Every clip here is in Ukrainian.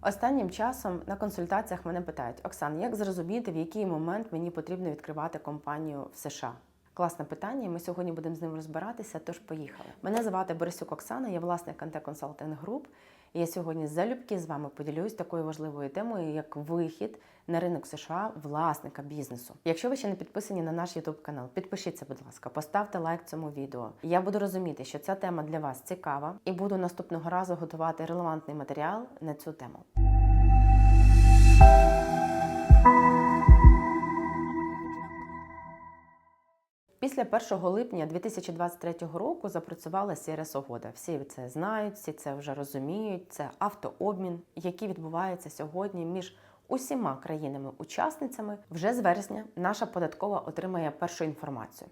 Останнім часом на консультаціях мене питають: Оксан, як зрозуміти, в який момент мені потрібно відкривати компанію в США? Класне питання, ми сьогодні будемо з ним розбиратися. Тож поїхали. Мене звати Борисюк Оксана, я власник Консалтинг Груп. Я сьогодні залюбки з вами поділюсь такою важливою темою, як вихід на ринок США власника бізнесу. Якщо ви ще не підписані на наш YouTube канал, підпишіться, будь ласка, поставте лайк цьому відео. Я буду розуміти, що ця тема для вас цікава, і буду наступного разу готувати релевантний матеріал на цю тему. Після 1 липня 2023 року запрацювала crс угода. Всі це знають, всі це вже розуміють. Це автообмін, який відбувається сьогодні між усіма країнами-учасницями. Вже з вересня наша податкова отримає першу інформацію.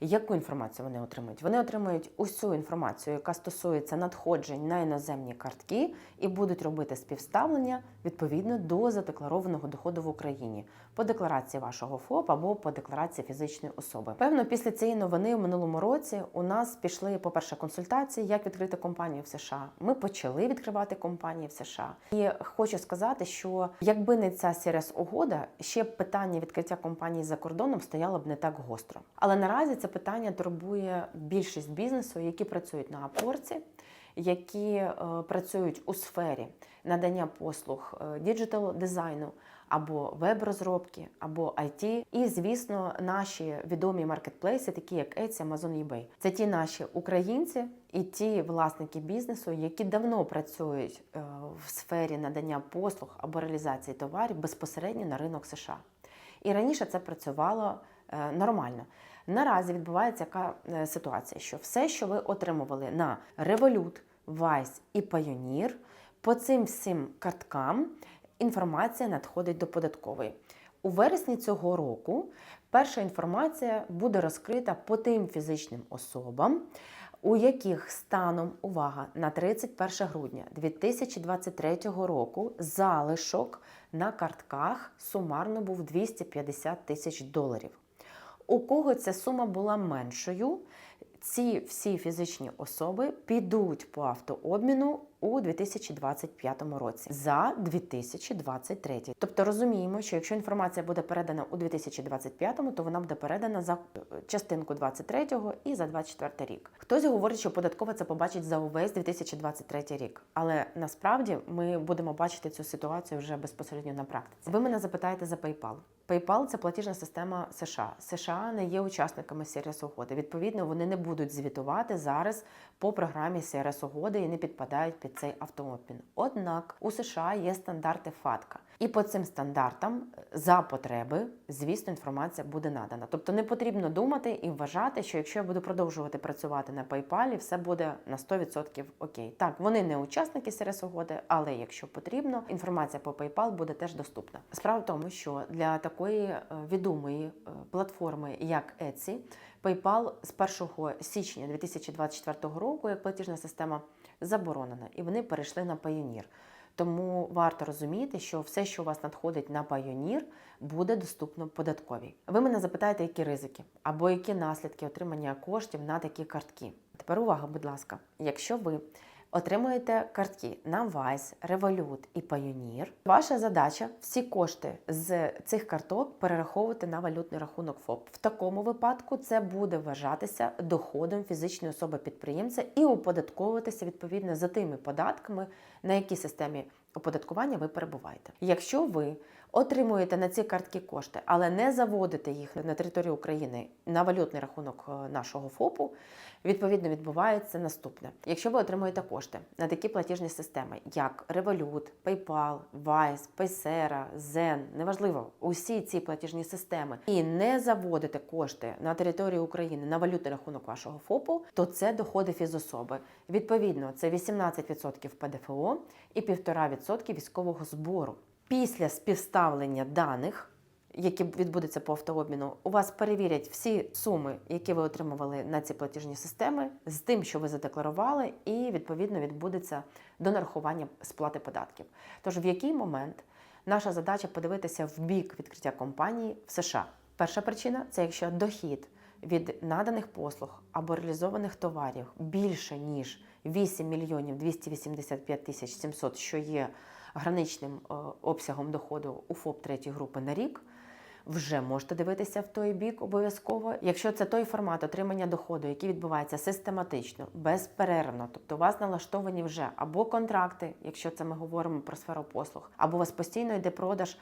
Яку інформацію вони отримують? Вони отримують усю інформацію, яка стосується надходжень на іноземні картки, і будуть робити співставлення відповідно до задекларованого доходу в Україні по декларації вашого ФОП або по декларації фізичної особи. Певно, після цієї новини в минулому році у нас пішли, по-перше, консультації, як відкрити компанію в США. Ми почали відкривати компанії в США. І хочу сказати, що якби не ця crс угода, ще б питання відкриття компанії за кордоном стояло б не так гостро. Але наразі це питання турбує більшість бізнесу, які працюють на апорці, які е, працюють у сфері надання послуг е, діджитал дизайну або веб-розробки, або IT. І, звісно, наші відомі маркетплейси, такі як Etsy, Amazon, eBay. Це ті наші українці і ті власники бізнесу, які давно працюють е, в сфері надання послуг або реалізації товарів безпосередньо на ринок США. І раніше це працювало е, нормально. Наразі відбувається яка е, ситуація, що все, що ви отримували на Revolut, Vice і Payoneer, по цим всім карткам інформація надходить до податкової. У вересні цього року перша інформація буде розкрита по тим фізичним особам, у яких станом увага на 31 грудня 2023 року залишок на картках сумарно був 250 тисяч доларів. У кого ця сума була меншою, ці всі фізичні особи підуть по автообміну у 2025 році за 2023. Тобто розуміємо, що якщо інформація буде передана у 2025, то вона буде передана за е, частинку 23 і за 24 рік. Хтось говорить, що податкова це побачить за увесь 2023 рік, але насправді ми будемо бачити цю ситуацію вже безпосередньо на практиці. Ви мене запитаєте за PayPal. PayPal – це платіжна система США. США не є учасниками crс угоди. Відповідно, вони не будуть звітувати зараз по програмі crс угоди і не підпадають під цей автомобіль. Однак у США є стандарти ФАТКА. І по цим стандартам за потреби, звісно, інформація буде надана. Тобто не потрібно думати і вважати, що якщо я буду продовжувати працювати на PayPal, все буде на 100% окей. Так, вони не учасники crс угоди, але якщо потрібно, інформація по PayPal буде теж доступна. Справа в тому, що для такої е, відомої е, платформи, як Etsy, PayPal з 1 січня 2024 року як платіжна система заборонена, і вони перейшли на Payoneer. Тому варто розуміти, що все, що у вас надходить на Payoneer, буде доступно податковій. Ви мене запитаєте, які ризики або які наслідки отримання коштів на такі картки. Тепер увага, будь ласка, якщо ви отримуєте картки на Vice, Revolut і Payoneer, ваша задача всі кошти з цих карток перераховувати на валютний рахунок ФОП. В такому випадку це буде вважатися доходом фізичної особи підприємця і оподатковуватися відповідно за тими податками, на якій системі оподаткування ви перебуваєте. Якщо ви отримуєте на ці картки кошти, але не заводите їх на територію України на валютний рахунок е, нашого ФОПу, відповідно відбувається наступне. Якщо ви отримуєте кошти на такі платіжні системи, як Revolut, PayPal, Wise, Paysera, Zen, неважливо, усі ці платіжні системи, і не заводите кошти на територію України на валютний рахунок вашого ФОПу, то це доходи фізособи. Відповідно, це 18% ПДФО і 1,5% військового збору. Після співставлення даних, які відбудуться по автообміну, у вас перевірять всі суми, які ви отримували на ці платіжні системи, з тим, що ви задекларували, і відповідно відбудеться до нарахування сплати податків. Тож в який момент наша задача подивитися в бік відкриття компанії в США? Перша причина це якщо дохід від наданих послуг або реалізованих товарів більше ніж 8 мільйонів 285 тисяч 700, що є граничним е, обсягом доходу у ФОП третьої групи на рік. Вже можете дивитися в той бік обов'язково. Якщо це той формат отримання доходу, який відбувається систематично, безперервно, тобто у вас налаштовані вже або контракти, якщо це ми говоримо про сферу послуг, або у вас постійно йде продаж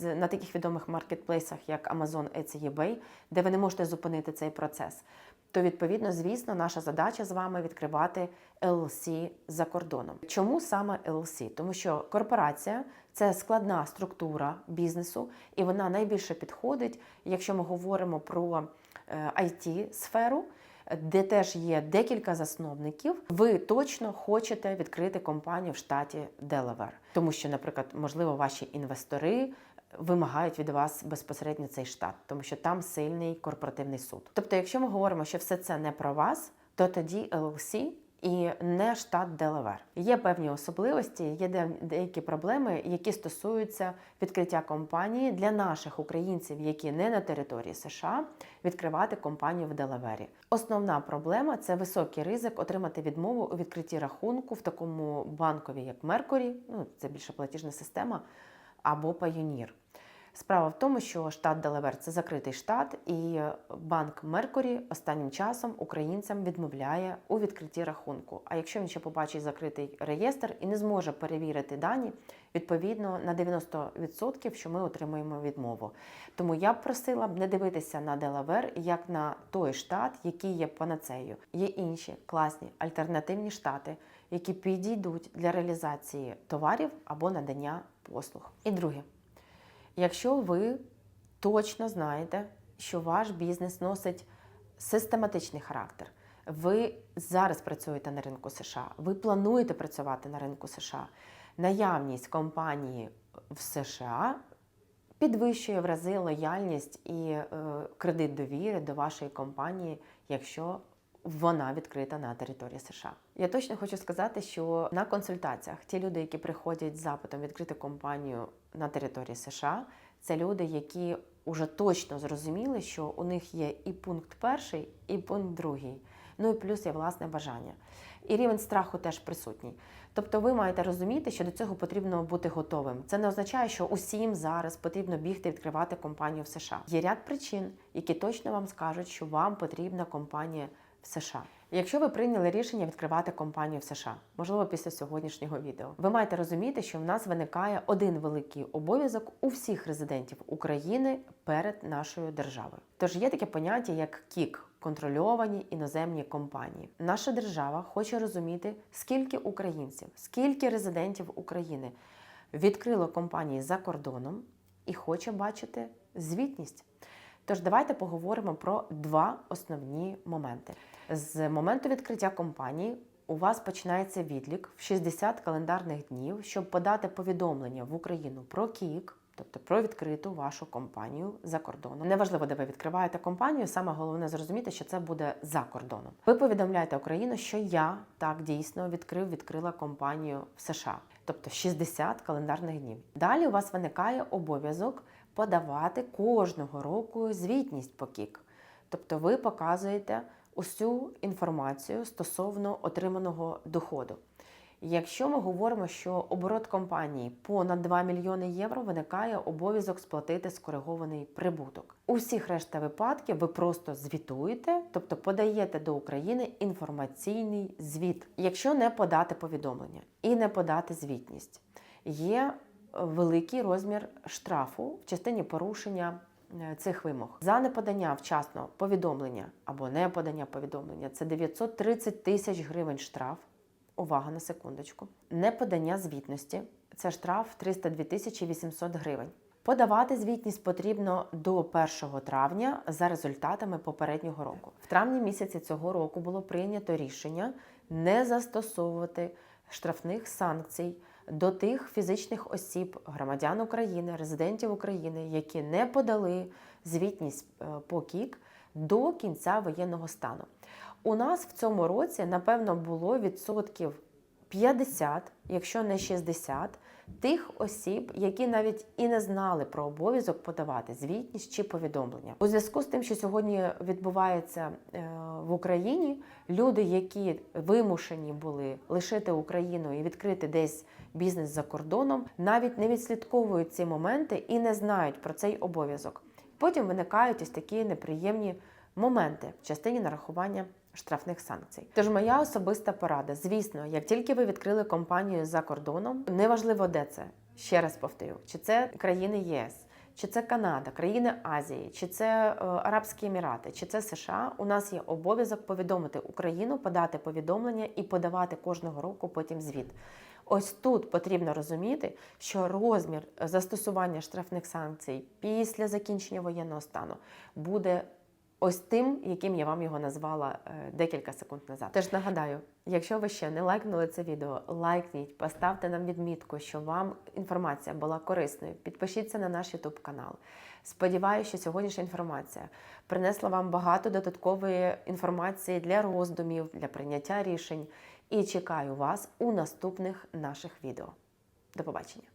на таких відомих маркетплейсах, як Amazon, Etsy, eBay, де ви не можете зупинити цей процес. То відповідно, звісно, наша задача з вами відкривати LLC за кордоном. Чому саме LLC? Тому що корпорація це складна структура бізнесу, і вона найбільше підходить, якщо ми говоримо про it сферу де теж є декілька засновників, ви точно хочете відкрити компанію в штаті Делавер, тому що, наприклад, можливо, ваші інвестори. Вимагають від вас безпосередньо цей штат, тому що там сильний корпоративний суд. Тобто, якщо ми говоримо, що все це не про вас, то тоді LLC і не штат Делавер. Є певні особливості, є деякі проблеми, які стосуються відкриття компанії для наших українців, які не на території США, відкривати компанію в Делавері. Основна проблема це високий ризик отримати відмову у відкритті рахунку в такому банкові, як Меркурі, ну це більше платіжна система, або Pioneer. Справа в тому, що штат Делавер це закритий штат, і банк Меркурі останнім часом українцям відмовляє у відкритті рахунку. А якщо він ще побачить закритий реєстр і не зможе перевірити дані, відповідно на 90% що ми отримуємо відмову. Тому я б просила б не дивитися на Делавер як на той штат, який є панацею. Є інші класні альтернативні штати, які підійдуть для реалізації товарів або надання послуг. І друге. Якщо ви точно знаєте, що ваш бізнес носить систематичний характер, ви зараз працюєте на ринку США, ви плануєте працювати на ринку США, наявність компанії в США підвищує в рази лояльність і е, кредит довіри до вашої компанії, якщо вона відкрита на території США. Я точно хочу сказати, що на консультаціях ті люди, які приходять з запитом відкрити компанію на території США, це люди, які вже точно зрозуміли, що у них є і пункт перший, і пункт другий. Ну і плюс є власне бажання. І рівень страху теж присутній. Тобто ви маєте розуміти, що до цього потрібно бути готовим. Це не означає, що усім зараз потрібно бігти відкривати компанію в США. Є ряд причин, які точно вам скажуть, що вам потрібна компанія в США. Якщо ви прийняли рішення відкривати компанію в США, можливо, після сьогоднішнього відео, ви маєте розуміти, що в нас виникає один великий обов'язок у всіх резидентів України перед нашою державою. Тож є таке поняття, як КІК контрольовані іноземні компанії. Наша держава хоче розуміти, скільки українців, скільки резидентів України відкрило компанії за кордоном і хоче бачити звітність. Тож давайте поговоримо про два основні моменти. З моменту відкриття компанії у вас починається відлік в 60 календарних днів, щоб подати повідомлення в Україну про КІК, тобто про відкриту вашу компанію за кордоном. Неважливо, де ви відкриваєте компанію, саме головне зрозуміти, що це буде за кордоном. Ви повідомляєте Україну, що я так дійсно відкрив, відкрила компанію в США, тобто 60 календарних днів. Далі у вас виникає обов'язок подавати кожного року звітність по КІК. Тобто ви показуєте усю інформацію стосовно отриманого доходу. Якщо ми говоримо, що оборот компанії понад 2 мільйони євро, виникає обов'язок сплатити скоригований прибуток. У всіх решта випадків ви просто звітуєте, тобто подаєте до України інформаційний звіт, якщо не подати повідомлення і не подати звітність, є великий розмір штрафу в частині порушення Е, цих вимог. За неподання вчасно повідомлення або не подання повідомлення це 930 тисяч гривень штраф. Увага на секундочку. Неподання звітності це штраф 302 тисячі 800 гривень. Подавати звітність потрібно до 1 травня за результатами попереднього року. В травні місяці цього року було прийнято рішення не застосовувати штрафних санкцій до тих фізичних осіб, громадян України, резидентів України, які не подали звітність е, по КІК до кінця воєнного стану. У нас в цьому році, напевно, було відсотків 50, якщо не 60, тих осіб, які навіть і не знали про обов'язок подавати звітність чи повідомлення. У зв'язку з тим, що сьогодні відбувається е, в Україні, люди, які вимушені були лишити Україну і відкрити десь бізнес за кордоном, навіть не відслідковують ці моменти і не знають про цей обов'язок. Потім виникають ось такі неприємні моменти в частині нарахування штрафних санкцій. Тож моя особиста порада, звісно, як тільки ви відкрили компанію за кордоном, неважливо де це. Ще раз повторю, чи це країни ЄС, чи це Канада, країни Азії, чи це е, Арабські Емірати, чи це США, у нас є обов'язок повідомити Україну, подати повідомлення і подавати кожного року потім звіт. Ось тут потрібно розуміти, що розмір застосування штрафних санкцій після закінчення воєнного стану буде ось тим, яким я вам його назвала е, декілька секунд назад. Теж нагадаю, якщо ви ще не лайкнули це відео, лайкніть, поставте нам відмітку, що вам інформація була корисною. Підпишіться на наш YouTube канал. Сподіваюся, що сьогоднішня інформація принесла вам багато додаткової інформації для роздумів, для прийняття рішень. І чекаю вас у наступних наших відео. До побачення!